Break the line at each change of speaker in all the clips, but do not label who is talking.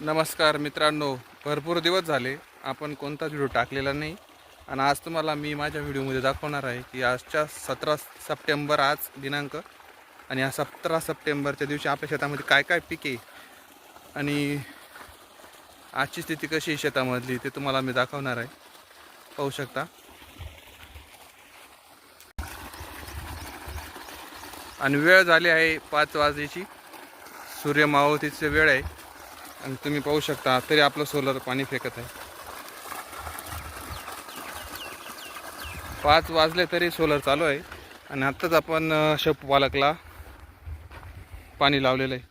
नमस्कार मित्रांनो भरपूर दिवस झाले आपण कोणताच व्हिडिओ टाकलेला नाही. आणि आज तुम्हाला मी माझ्या व्हिडिओमध्ये दाखवणार आहे की आजच्या सतरा सप्टेंबर आज दिनांक आणि या सतरा सप्टेंबरच्या दिवशी आपल्या शेतामध्ये काय काय पिके आणि आजची स्थिती कशी आहे शेतामधली ते तुम्हाला मी दाखवणार आहे. पाहू शकता. आणि वेळ झाली आहे पाच वाजेची. सूर्य मावळतीची वेळ आहे. आणि तुम्ही पाहू शकता तरी आपलं सोलर पाणी फेकत आहे. पाच वाजले तरी सोलर चालू आहे. आणि आत्ताच आपण अं, शेपू पालकला पाणी लावलेलं आहे.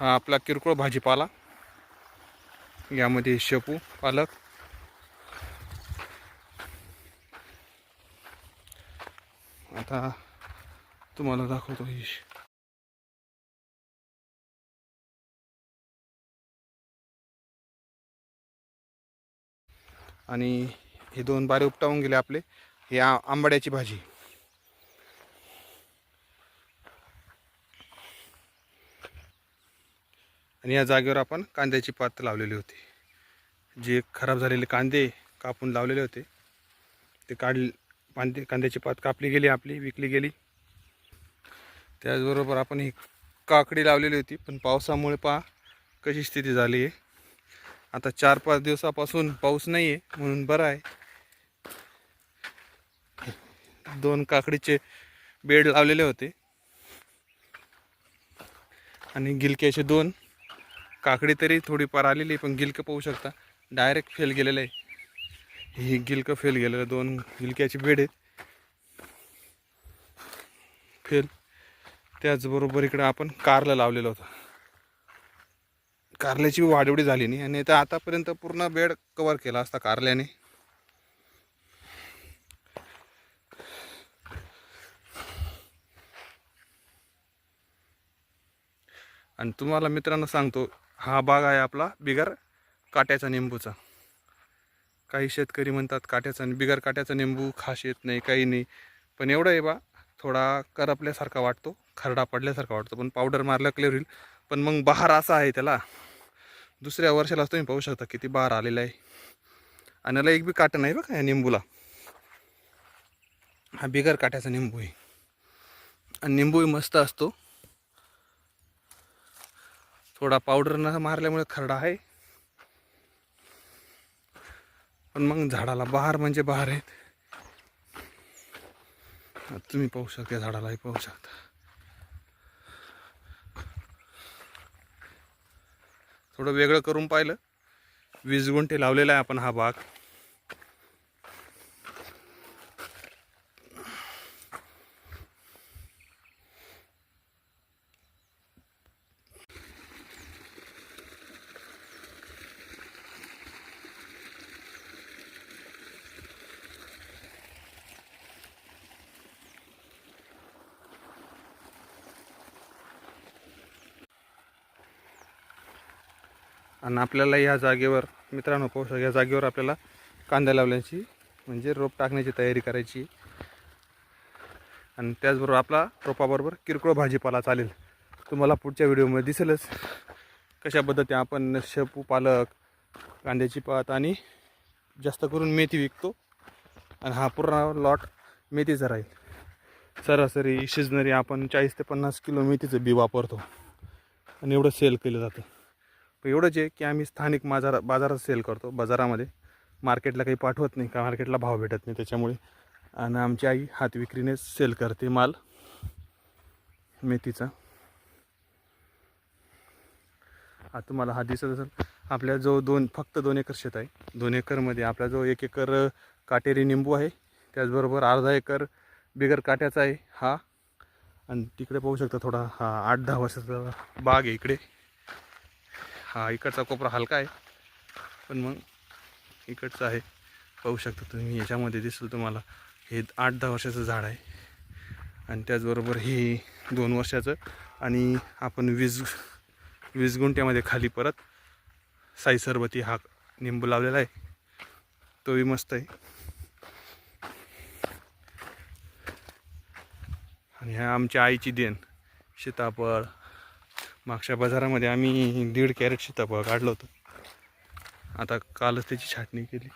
हा आपला किरकोळ भाजीपाला. यामध्ये शेपू पालक आता तुम्हाला दाखवतो ही. आणि हे दोन बारे उपटावून गेले आपले. हे आंबाड्याची भाजी. आणि या जागेवर आपण कांद्याची पात लावलेली होती. जे खराब झालेले कांदे कापून लावलेले होते. ते काढ कांदे कांद्याची पात कापली गेली आपली विकली गेली. त्याचबरोबर आपण ही काकडी लावलेली होती. पण पावसामुळे पहा कशी स्थिती झाली आहे. आता चार पाच दिवसापासून पाऊस नाही आहे म्हणून बरं आहे. दोन काकडीचे बेड लावलेले होते. आणि गिलक्याचे दोन काकडी तरी थोडीफार आलेली आहे, पण गिलकं पाहू शकता डायरेक्ट फेल गेलेलं आहे. ही गिलकं फेल गेलेलं दोन गिलक्याचे बेड आहेत. फेल त्याचबरोबर इकडं आपण कारला लावलेलं होतं. कारल्याची वाढ एवढी झाली नाही. आणि तर आतापर्यंत पूर्ण बेड कवर केला असता कारल्याने. आणि तुम्हाला मित्रांनो सांगतो हा बाग आहे आपला बिगर काट्याचा निंबूचा. काही शेतकरी म्हणतात काट्याचा बिगर काट्याचा निंबू खास येत नाही काही नाही. पण एवढं आहे बा थोडा करपल्यासारखा वाटतो खरडा पडल्यासारखा वाटतो. पण पावडर मारलं क्लिअर होईल. पण मग बहार असा आहे त्याला. दुसऱ्या वर्षाला तुम्ही पाहू शकता किती बार आलेला आहे. आणि याला एक बी काटं नाही बघा या निंबूला. हा बिगर काट्याचा निंबू आहे. आणि निंबूही मस्त असतो. थोडा पावडर न मारल्यामुळे खरडा आहे. पण मग झाडाला बहार म्हणजे बहार आहेत. तुम्ही पाहू शकता या झाडालाही पाहू शकता. थोडं वेगळं करून पाहिलं. वीस गुंठे लावलेला आहे आपण हा भाग आणि आपल्याला या जागेवर मित्रांनो पाहू शकता या जागेवर आपल्याला कांदा लावल्याची म्हणजे रोप टाकण्याची तयारी करायची. आणि त्याचबरोबर आपला रोपाबरोबर किरकोळ भाजीपाला चालेल. तुम्हाला पुढच्या व्हिडिओमध्ये दिसेलच कशा पद्धती आपण शेपू पालक कांद्याची पात आणि जास्त करून मेथी विकतो. आणि हा पूर्ण लॉट मेथीचा राहील. सरासरी शिजनरी आपण चाळीस ते पन्नास किलो मेथीचं बी वापरतो. आणि एवढं सेल केलं जातं. पण एवढंच आहे की आम्ही स्थानिक बाजार बाजारात सेल करतो. बाजारामध्ये मार्केटला काही पाठवत नाही का मार्केटला भाव भेटत नाही त्याच्यामुळे. आणि आमची आई हात विक्रीनेच सेल करते माल. मेथीचा. हा तुम्हाला हा दिसत असेल आपल्या जो दोन फक्त दोन एकर शेत आहे. दोन एकरमध्ये आपला जो एक एकर काटेरी निंबू आहे त्याचबरोबर अर्धा एकर बिगर काट्याचा आहे हा. आणि तिकडे पाहू शकता थोडा हा आठ दहा वर्षाचा बाग आहे इकडे. हा इकडचा कोपरा हलका आहे. पण मग इकडचा आहे. पाहू शकता तुम्ही याच्यामध्ये दिसेल तुम्हाला. हे आठ दहा वर्षाचं झाड आहे. आणि त्याचबरोबर हे दोन वर्षाचं. आणि आपण वीज वीज गुंट्यामध्ये खाली परत साई सरबती हा निंबू लावलेला आहे. तोही मस्त आहे. आणि ह्या आमच्या आईची देण सीताफळ मागच्या बाजारामध्ये आम्ही दीड कॅरेट सीताफळ काढलं होतं. आता कालच त्याची छाटणी केली.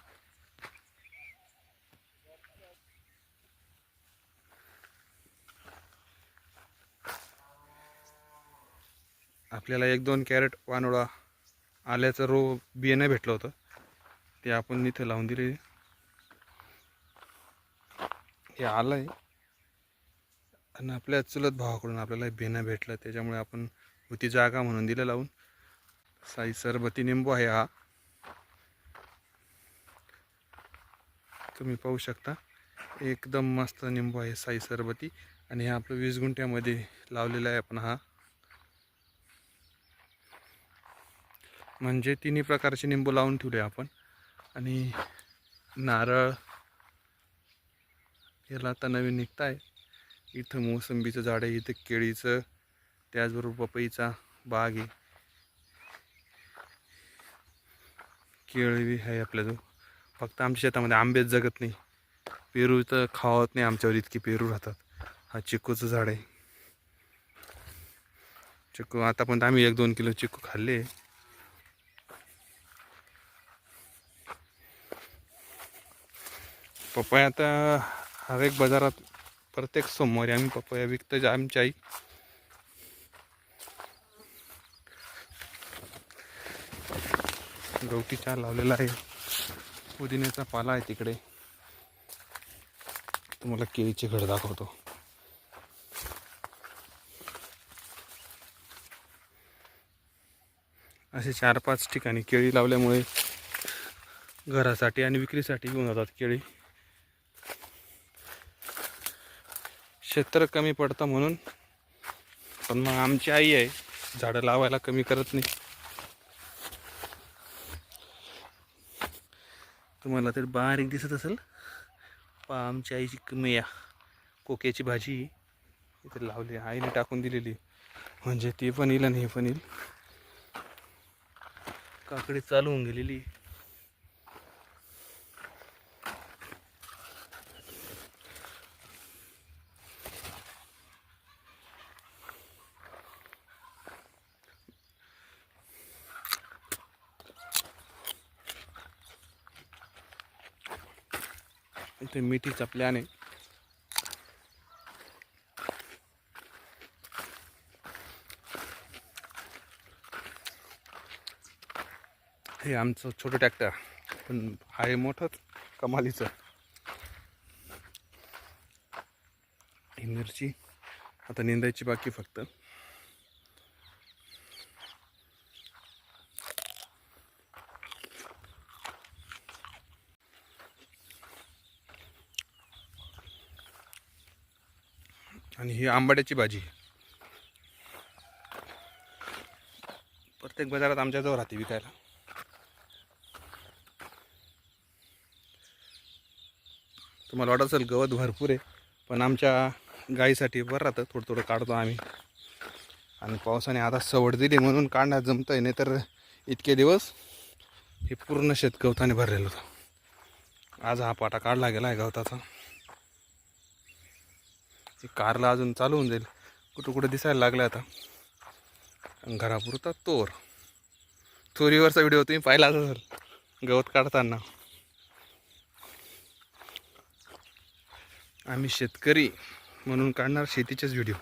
आपल्याला एक दोन कॅरेट वानोळा आल्याचं रो बियाणं भेटलं होतं. ते आपण इथे लावून दिले हे आलं आहे आणि आपल्या चुलत भावाकडून आपल्याला बियाणं भेटलं. त्याच्यामुळे आपण होती जागा म्हणून दिलं लावून. साई सरबती निंबू आहे हा. तुम्ही पाहू शकता. एकदम मस्त निंबू आहे साई सरबती. आणि हे आपलं वीस गुंठ्यामध्ये लावलेला आहे आपण हा. म्हणजे तिन्ही प्रकारचे निंबू लावून ठेवले आपण. आणि नारळ याला आता नवीन निघत आहे इथं मोसंबीचं झाड आहे इथं केळीचं. त्याचबरोबर पपईचा बाग आहे. केळी आहे आपल्याजवळ. फक्त आमच्या शेतामध्ये आंबेच जगत नाही. पेरू तर खावत नाही आमच्यावर इतकी पेरू राहतात. हा चिकूचं झाड आहे. चिकू आतापर्यंत आम्ही एक दोन किलो चिकू खाल्ले. पपया आता हर एक बाजारात प्रत्येक सोमवारी आम्ही पपया विकतो. आमच्या आई गवती चहा लावलेला आहे. पुदिन्याचा पाला आहे तिकडे. तुम्हाला केळीचे घड दाखवतो. असे चार पाच ठिकाणी केळी लावल्यामुळे घरासाठी आणि विक्रीसाठी घेऊन जातात केळी. क्षेत्र कमी पडतं म्हणून पण मग आमची आई आहे झाडं लावायला कमी करत नाही. तुम्हाला तर बारीक दिसत असेल. पहा आमच्या आईची कमया कोक्याची भाजी इथे लावली आईने टाकून दिलेली म्हणजे ते पण येईल आणि हे पण येईल काकडी चालू होऊन गेलेली ते मिठीचा प्लॅन आहे हे आमचं छोटं ट्रॅक्टर पण आहे मोठंच कमालीचं. ही मिरची आता निंदायची बाकी फक्त. आणि ही आंबाड्याची भाजी. प्रत्येक बाजारात आमच्याजवळ राहते विकायला. तुम्हाला वाटत असेल गवत भरपूर आहे पण आमच्या गाईसाठी बरं राहतं. थोडं थोडं काढतो आम्ही. आणि पावसाने आता सवड दिली म्हणून काढण्यात जमतं आहे नाही तर इतके दिवस हे पूर्ण शेत गवताने भरलेलं होतं. आज हा पाटा काढला गेला आहे गवताचा. ती कारला अजून चालू होऊन जाईल. कुठं कुठं दिसायला लागलं आता. घरापुरता तोर. चोरीवरचा व्हिडिओ तुम्ही पाहिला असेल. गवत काढताना. आम्ही शेतकरी म्हणून काढणार शेतीचेच व्हिडिओ.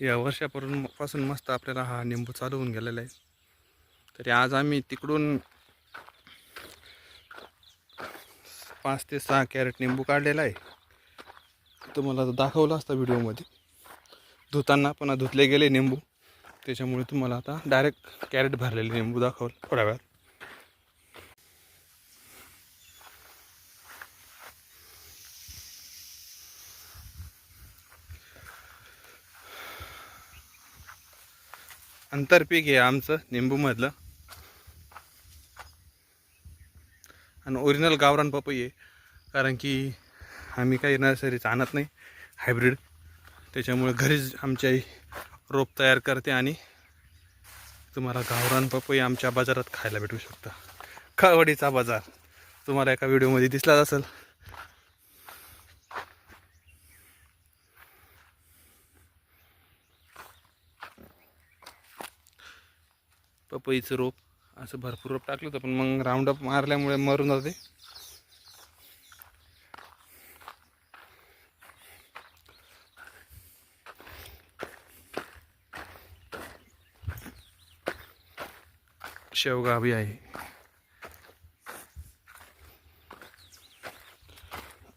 या वर्षापासून पासून मस्त आपल्याला हा निंबू चालू होऊन गेलेला आहे. तरी आज आम्ही तिकडून पाच ते सहा कॅरेट निंबू काढलेला आहे. तुम्हाला दाखवलं असतं व्हिडिओमध्ये. धुताना पण धुतले गेले निंबू. त्याच्यामुळे तुम्हाला आता डायरेक्ट कॅरेट भरलेले निंबू दाखवलं थोड्या वेळात. आंतरपीक आहे आमचं निंबूमधलं. आणि ओरिजिनल गावरान पपई आहे. कारण की आम्ही काही नर्सरीचं आणत नाही. हायब्रीड त्याच्यामुळे घरीच आमच्याही आई रोप तयार करते आणि तुम्हाला गावरान पपई आमच्या बाजारात खायला भेटू शकतं. खावडीचा बाजार. तुम्हाला एका व्हिडिओमध्ये दिसलाच असेल. पपईचं रोप असं भरपूर रोप टाकलं होतं पण मग राऊंडअप मारल्यामुळे मरून जाते. शेवगा बी आहे.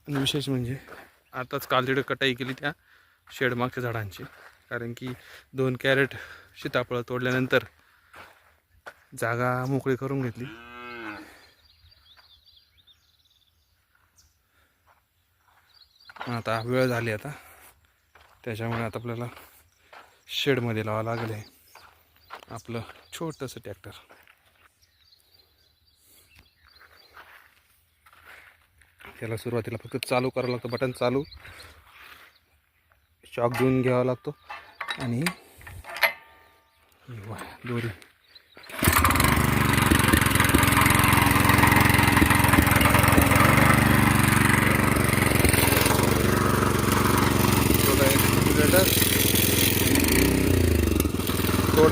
आणि विशेष म्हणजे आताच काल तिकडे कटाई केली त्या शेडमागच्या झाडांची कारण की दोन कॅरेट सीताफळं तोडल्यानंतर जागा मोकळी करून घेतली. आता वेळ झाली आता. त्याच्यामुळे आता आपल्याला शेडमध्ये लावावं लागेल आहे आपलं छोटंसं ट्रॅक्टर त्याला सुरुवातीला फक्त चालू करावं लागतं बटन चालू. शॉक देऊन घ्यावा लागतो. आणि दोरी थोडं एक्सिलेटर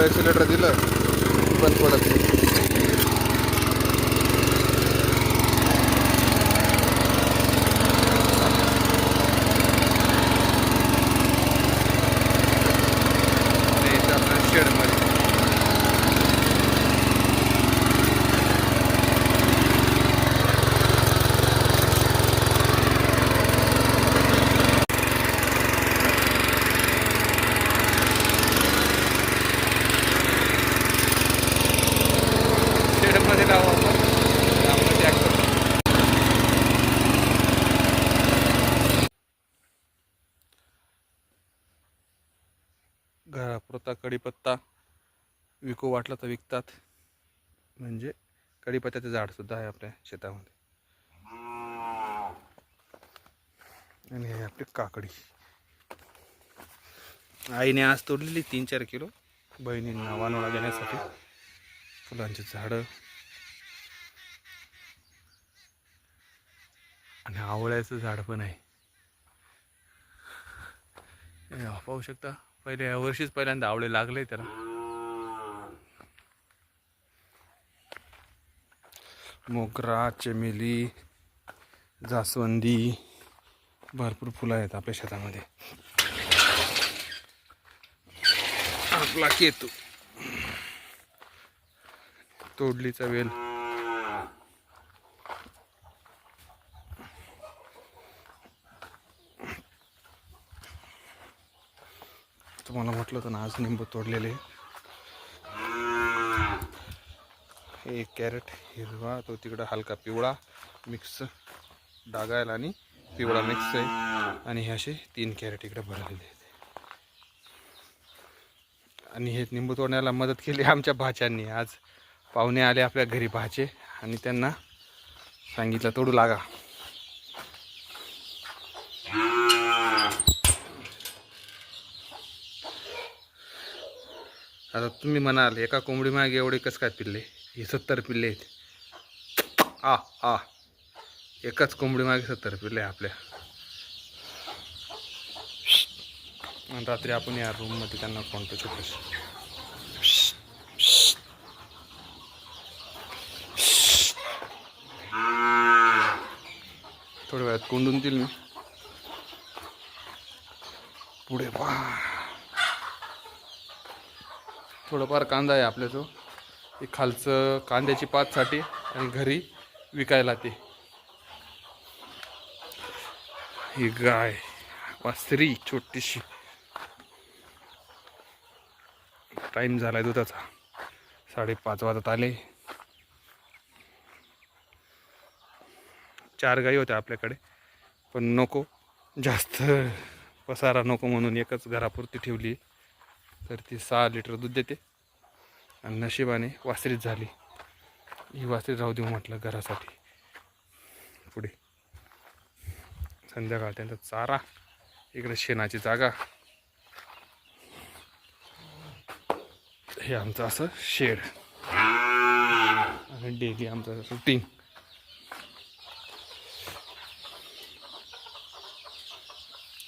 ॲक्सिलेटर दिलं. पण पडत नाही आणि इथं आपल्या शेडमध्ये शेडमध्ये लावू आपण आपलं ट्रॅक्टर घरापुरता कढीपत्ता विकू वाटला तर विकतात. म्हणजे कढीपत्त्याचं झाडसुद्धा आहे आपल्या शेतामध्ये. आणि हे आपली काकडी. आईने आज तोडलेली तीन चार किलो. बहिणींना वानोळा देण्यासाठी फुलांची झाडं. आणि आवळ्याचं झाड पण आहे. पाहू शकता. पहिले या वर्षीच पहिल्यांदा आवळे लागले त्याला. मोगरा चमेली जास्वंदी भरपूर फुलं आहेत आपल्या शेतामध्ये. आपला केतू तोडलीचा वेल. तुम्हाला म्हटलं होतं ना आज निंबू तोडलेले. हे एक कॅरेट हिरवा तो तिकडं हलका पिवळा मिक्स डागायला आणि पिवळा मिक्स आहे. आणि हे असे तीन कॅरेट इकडे भरलेले आहेत. आणि हे निंबू तोडण्याला मदत केली आमच्या भाच्यांनी. आज पाहुणे आले आपल्या घरी भाचे आणि त्यांना सांगितलं तोडू लागा. आता तुम्ही म्हणाल एका कोंबडी मागे एवढे कसं काय पिल्ले? हे सत्तर पिल्ले आहेत. आ आ. एकाच कोंबडी मागे सत्तर पिल्ले आहे आपल्या. आणि रात्री आपण या रूममध्ये त्यांना कोणतं छोटंसं थोड्या वेळात कोंडून देईल मी. पुढे पा थोडंफार कांदा आहे आपल्या तो हे खालचं कांद्याची पातसाठी आणि घरी विकायला ते. ही गाय वासरी छोटीशी. टाईम झालाय दुधाचा. साडेपाच वाजत आले. चार गाई होत्या आपल्याकडे पण नको. जास्त पसारा नको म्हणून एकच घरापुरती ठेवली. तर ती सहा लिटर दूध देते. आणि नशिबाने वासरीच झाली. ही वासरीत राहू देऊ म्हटलं घरासाठी. पुढे. संध्याकाळ त्यांचा चारा. इकडे शेणाची जागा. हे आमचं असं शेड. आणि डेली आमचं रुटीन.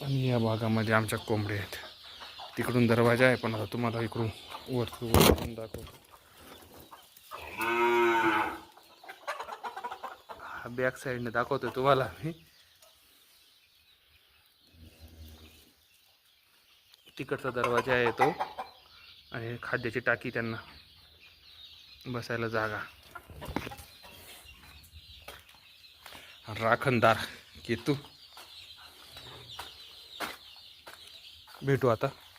आणि या भागामध्ये आमच्या कोंबड्या आहेत. तिकडून दरवाजा आहे पण आता तुम्हाला इकडून वरतून वरतून दाखवतो. हा बॅक साईडने दाखवतो तुम्हाला मी. तिकडचा दरवाजा आहे तो आणि खाद्याची टाकी त्यांना बसायला जागा. राखणदार केतू. भेटू आता.